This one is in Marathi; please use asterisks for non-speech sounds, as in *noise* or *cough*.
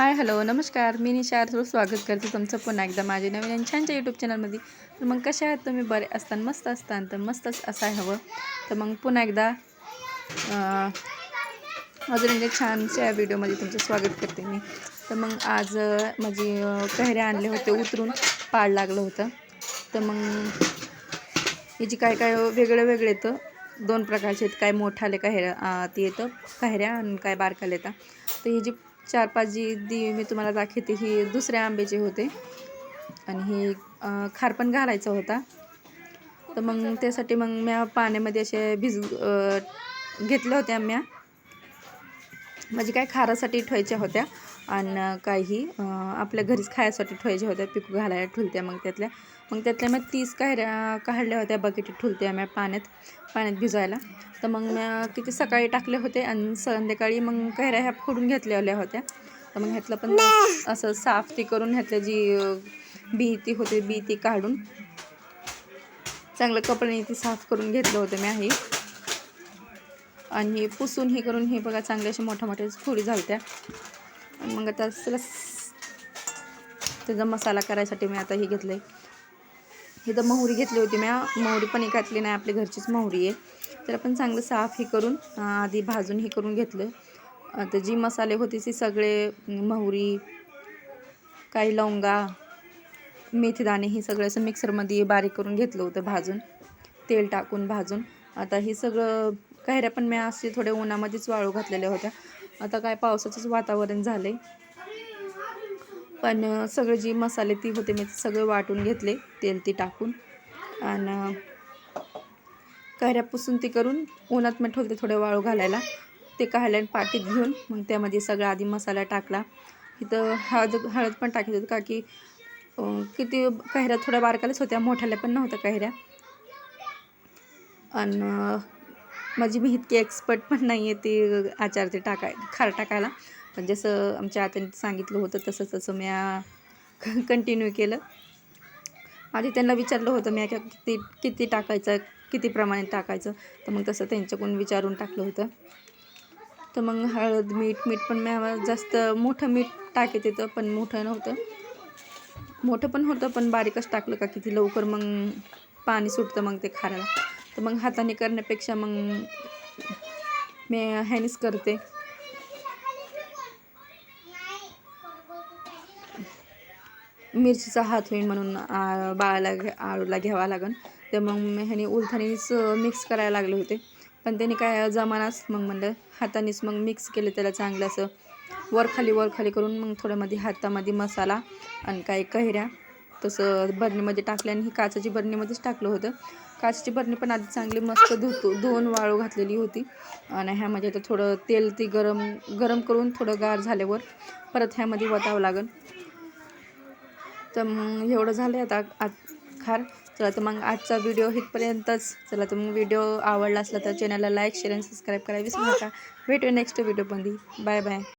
हाय हॅलो नमस्कार. मी निशा तुझं स्वागत करते तुमचं पुन्हा एकदा माझे नवीन आणि छानच्या यूट्यूब चॅनलमध्ये तर मग कशा आहात तुम्ही? बरे असताना मस्त असताना. तर मस्तच असाय हवं. तर मग पुन्हा एकदा अजून म्हणजे छानशा व्हिडिओमध्ये तुमचं स्वागत करते मी. तर मग आज माझी कैऱ्या आणले होते उतरून पाड लागलं होतं. तर मग याची काय काय वेगळं वेगळं येतं. दोन प्रकारचे आहेत. काय मोठाले काहेऱ्या ते येतं. काहेऱ्या आणि काय बारकाले येतात तर ही जी चार पाच जी दी मी तुम्हाला दाखवते ही दुसऱ्या आंब्याचे होते. आणि ही खार पण घालायचा होता. तर मग त्यासाठी मग म्या पाण्यामध्ये असे भिज घेतल्या होत्या म्या म्हणजे काय खारासाठी ठेवायच्या होत्या. आणि काही आपल्या घरीच खायसाठी ठेवायच्या होत्या पिकू घालायला ठुलत्या मग त्यातल्या. मग त्यातल्या मग तीस काहऱ्या काढल्या होत्या बकेटीत ठुलत्या म्या पाण्यात पाण्यात भिजायला तर मग म्या किती सकाळी टाकले होते आणि संध्याकाळी मग काहऱ्या ह्या फोडून घेतलेल्या होत्या. तर मग ह्यातलं पण असं साफ ती करून ह्यातलं जी बी ती होते बी ती काढून चांगलं कपड्याने ती साफ करून घेतलं होतं मी हे. आणि हे पुसून हे करून हे बघा चांगले असे मोठ्या मोठ्या फुली झालत्या. मग आता त्याला त्याचा मसाला करायसाठी मी आता हे घेतलं आहे तर मोहरी घेतली होती मी मोहरी पण घातली नाही आपली घरचीच मोहरी आहे. तर आपण चांगलं साफ हे करून आधी भाजून हे करून घेतलं आता जी मसाले होते ते सगळे मोहरी काही लवंगा मेथीदाणे हे सगळं असं मिक्सरमध्ये बारीक करून घेतलं होतं भाजून. तेल टाकून भाजून. आता हे सगळं कायऱ्या पण मी असे थोड्या उन्हामध्येच वाळू घातलेल्या होत्या. आता काय पावसाचंच वातावरण झालं आहे पण सगळे जी मसाले ती होते मी सगळे वाटून घेतले तेल ती टाकून. आणि कैऱ्या पुसून ती करून उन्हात मी ठेवते थोडे वाळू घालायला. ते काढले आणि पाटीत घेऊन मग त्यामध्ये सगळा आधी मसाला टाकला. इथं हळद हळद पण टाकत होती का की किती कैऱ्या थोड्या बारकाल्याच होत्या मोठ्याला पण नव्हत्या कैऱ्या. आणि माझी मी इतकी एक्सपर्ट पण नाही आहे ती आचार ते टाकाय खार टाकायला. पण जसं आमच्या आत्याने सांगितलं होतं तसं तसं मी कंटिन्यू *laughs* केलं. आधी त्यांना विचारलं होतं मी किती किती टाकायचं किती प्रमाणे टाकायचं? तर मग तसं त्यांच्याकडून विचारून टाकलं होतं. तर मग हळद मीठ मीठ पण मी जास्त मोठं मीठ टाकत येतं पण मोठं नव्हतं. मोठं पण होतं पण बारीकच टाकलं का किती लवकर मग पाणी सुटतं मग ते खारायला तर मग हाताने करण्यापेक्षा मग मी ह्यानीच करते. मिरचीचा हात होईल म्हणून आ, बाळाला आळूला घ्यावा लागन. तर मग मी ह्याने उलथानीच मिक्स करायला लागले होते. पण त्याने काय जमानाच मग म्हणलं हातानेच मग मिक्स केलं त्याला चांगलं असं. वरखाली वरखाली करून मग थोड्यामध्ये हातामध्ये मसाला आणि काही कैऱ्या तसं बरणीमध्ये टाकलं आणि ही काचाची बरणीमध्येच टाकलं होतं. काचची बरणी पण आधी चांगली मस्त धुतो धुवून वाळू घातलेली होती. आणि ह्यामध्ये आता थोडं तेल ती गरम गरम करून थोडं गार झाल्यावर परत ह्यामध्ये वतावं लागेल. तर मग एवढं झालं आता आज खार. चला तर मग आजचा व्हिडिओ इथपर्यंतच. चला तर मग व्हिडिओ आवडला असला तर चॅनलला लाईक शेअर आणि सबस्क्राईब करायला विसरू नका. भेटू नेक्स्ट व्हिडिओमध्ये बाय बाय.